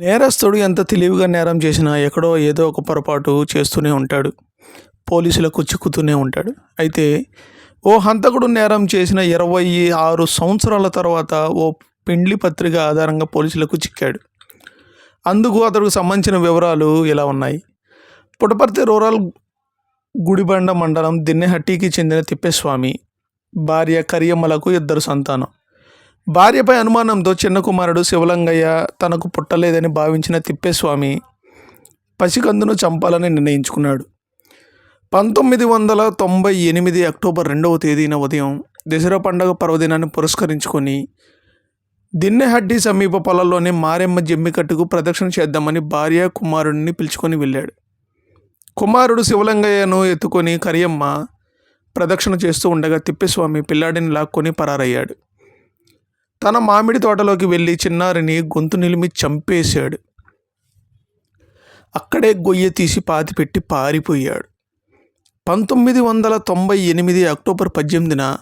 నేరస్తుడు ఎంత తెలివిగా నేరం చేసినా ఎక్కడో ఏదో ఒక పొరపాటు చేస్తూనే ఉంటాడు. పోలీసులకు చిక్కుతూనే ఉంటాడు. అయితే ఓ హంతకుడు నేరం చేసిన ఇరవై ఆరు సంవత్సరాల తర్వాత ఓ పెండ్లి పత్రిక ఆధారంగా పోలీసులకు చిక్కాడు. అందుకు అతడికి సంబంధించిన వివరాలు ఇలా ఉన్నాయి. పుటపర్తి రూరల్ గుడిబండ మండలం దిన్నెహట్టికి చెందిన తిప్పేస్వామి భార్య కరియమ్మలకు ఇద్దరు సంతానం. భార్యపై అనుమానంతో చిన్న కుమారుడు శివలింగయ్య తనకు పుట్టలేదని భావించిన తిప్పేస్వామి పసికందును చంపాలని నిర్ణయించుకున్నాడు. పంతొమ్మిది వందల తొంభై ఎనిమిది అక్టోబర్ రెండవ తేదీన ఉదయం దసరా పండగ పర్వదినాన్ని పురస్కరించుకొని దిన్నెహడ్డి సమీప పొలంలోని మారెమ్మ జమ్మికట్టుకు ప్రదక్షిణ చేద్దామని భార్య కుమారుడిని పిలుచుకొని వెళ్ళాడు. కుమారుడు శివలింగయ్యను ఎత్తుకొని కరియమ్మ ప్రదక్షిణ చేస్తూ ఉండగా తిప్పేస్వామి పిల్లాడిని లాక్కొని పరారయ్యాడు. తన మామిడి తోటలోకి వెళ్ళి చిన్నారిని గొంతు నిలిమి చంపేశాడు. అక్కడే గొయ్య తీసి పాతిపెట్టి పారిపోయాడు. పంతొమ్మిది వందల తొంభై ఎనిమిది అక్టోబర్ పద్దెనిమిదిన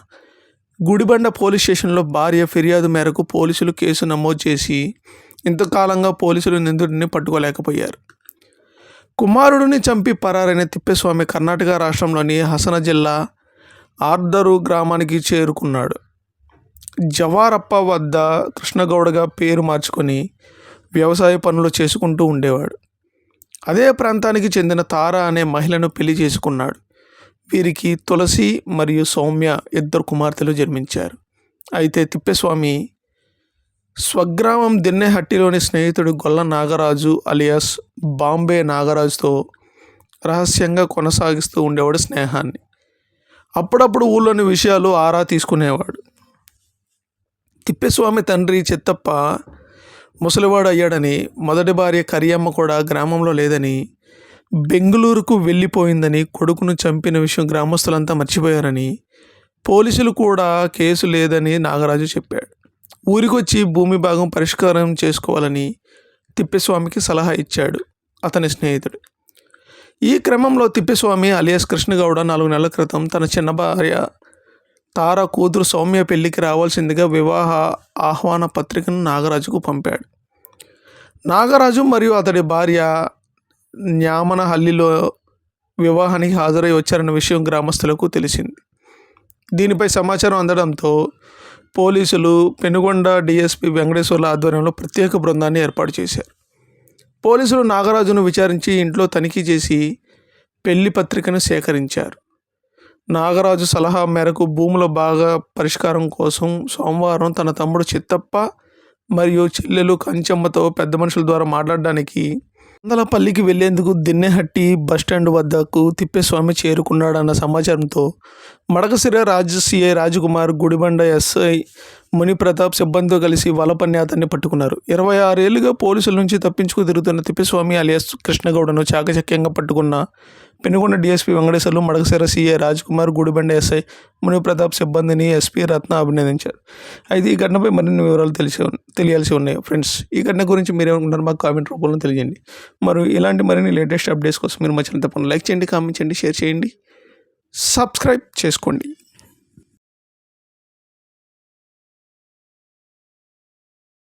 గుడిబండ పోలీస్ స్టేషన్లో భార్య ఫిర్యాదు మేరకు పోలీసులు కేసు నమోదు చేసి ఇంతకాలంగా పోలీసులు నిందితుడిని పట్టుకోలేకపోయారు. కుమారుడిని చంపి పరారైన తిప్పేస్వామి కర్ణాటక రాష్ట్రంలోని హసన జిల్లా ఆర్దరు గ్రామానికి చేరుకున్నాడు. జవారప్ప వద్ద కృష్ణగౌడగా పేరు మార్చుకొని వ్యవసాయ పనులు చేసుకుంటూ ఉండేవాడు. అదే ప్రాంతానికి చెందిన తార అనే మహిళను పెళ్ళి చేసుకున్నాడు. వీరికి తులసి మరియు సౌమ్య ఇద్దరు కుమార్తెలు జన్మించారు. అయితే తిప్పేస్వామి స్వగ్రామం దిన్నెహట్టిలోని స్నేహితుడు గొల్ల నాగరాజు అలియాస్ బాంబే నాగరాజుతో రహస్యంగా కొనసాగిస్తూ ఉండేవాడు స్నేహాన్ని. అప్పుడప్పుడు ఊళ్ళోని విషయాలు ఆరా తీసుకునేవాడు. తిప్పేస్వామి తండ్రి చిత్తప్ప ముసలివాడు అయ్యాడని మొదటి భార్య కరియమ్మ కూడా గ్రామంలో లేదని బెంగళూరుకు వెళ్ళిపోయిందని కొడుకును చంపిన విషయం గ్రామస్తులంతా మర్చిపోయారని పోలీసులు కూడా కేసు లేదని నాగరాజు చెప్పాడు. ఊరికొచ్చి భూమి భాగం పరిష్కారం చేసుకోవాలని తిప్పేస్వామికి సలహా ఇచ్చాడు అతని స్నేహితుడు. ఈ క్రమంలో తిప్పేస్వామి అలియాస్ కృష్ణగౌడ నాలుగు నెలల క్రితం తన చిన్న భార్య తార కూతురు సౌమ్య పెళ్ళికి రావాల్సిందిగా వివాహ ఆహ్వాన పత్రికను నాగరాజుకు పంపాడు. నాగరాజు మరియు అతడి భార్య న్యామనహల్లిలో వివాహానికి హాజరై వచ్చారన్న విషయం గ్రామస్తులకు తెలిసింది. దీనిపై సమాచారం అందడంతో పోలీసులు పెనుగొండ డిఎస్పి వెంకటేశ్వర్ల ఆధ్వర్యంలో ప్రత్యేక బృందాన్ని ఏర్పాటు చేశారు. పోలీసులు నాగరాజును విచారించి ఇంట్లో తనిఖీ చేసి పెళ్ళి పత్రికను సేకరించారు. నాగరాజు సలహా మేరకు భూముల బాగా పరిష్కారం కోసం సోమవారం తన తమ్ముడు చిత్తప్ప మరియు చెల్లెలు కంచెమ్మతో పెద్ద మనుషుల ద్వారా మాట్లాడడానికి వందలపల్లికి వెళ్ళేందుకు దిన్నెహట్టి బస్టాండ్ వద్దకు తిప్పేస్వామి చేరుకున్నాడన్న సమాచారంతో మడకసిర రాజు సిఐ రాజకుమార్ గుడిబండ ఎస్ఐ మునిప్రతాప్ సిబ్బందితో కలిసి వలపన్ని అతన్ని పట్టుకున్నారు. ఇరవై ఆరేళ్ళుగా పోలీసుల నుంచి తప్పించుకు తిరుగుతున్న తిప్పేస్వామి అలియాస్ కృష్ణగౌడను చాకచక్యంగా పట్టుకున్న పెనుగొండ డిఎస్పీ వెంకటేశ్వర్లు మడకసిర రాజ్ కుమార్ గుడిబండ ఎస్ఐ మునిప్రతాప్ సిబ్బందిని ఎస్పీ రత్న అభినందించారు. అయితే ఈ ఘటనపై మరిన్ని వివరాలు తెలిసి తెలియాల్సి ఉన్నాయి. ఫ్రెండ్స్ ఈ ఘటన గురించి మీరు ఏమనుకుంటారు మాకు కామెంట్ రూపంలో తెలియజేయండి మరి ఇలాంటి మరిన్ని లేటెస్ట్ అప్డేట్స్ కోసం మీరు మధ్యన తప్పకుండా లైక్ చేయండి కామెంట్ చేయండి షేర్ చేయండి సబ్స్క్రైబ్ చేసుకోండి.